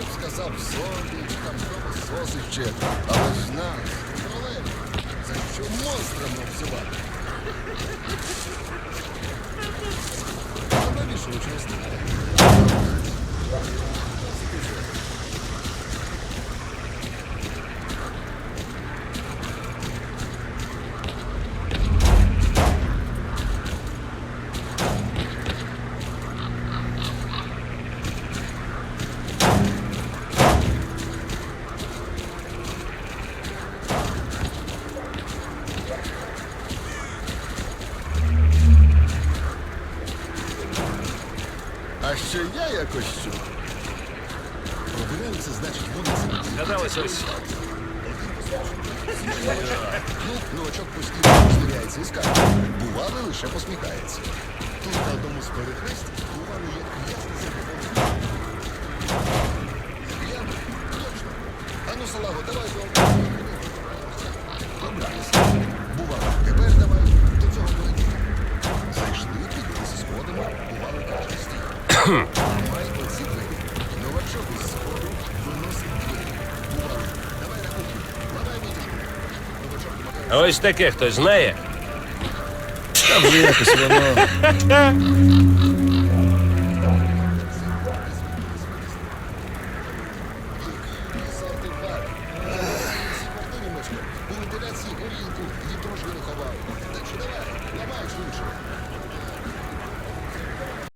Сапсони, там кровососи ще. Але ж нас, тролейбус, за що монстром обзивати? А навіщо ви А ще я якось чув. Прогуляються, значить, вулицями. Гадалось ось. Ну, новачок постійно стріляється і скаже, бували лише посміхається. Тут на одному з перехрест бували як ясне забудоване. Я точно. Ану, салаго, давай знову. Ось таке хтось знає. Там же якось воно. Сертифат. У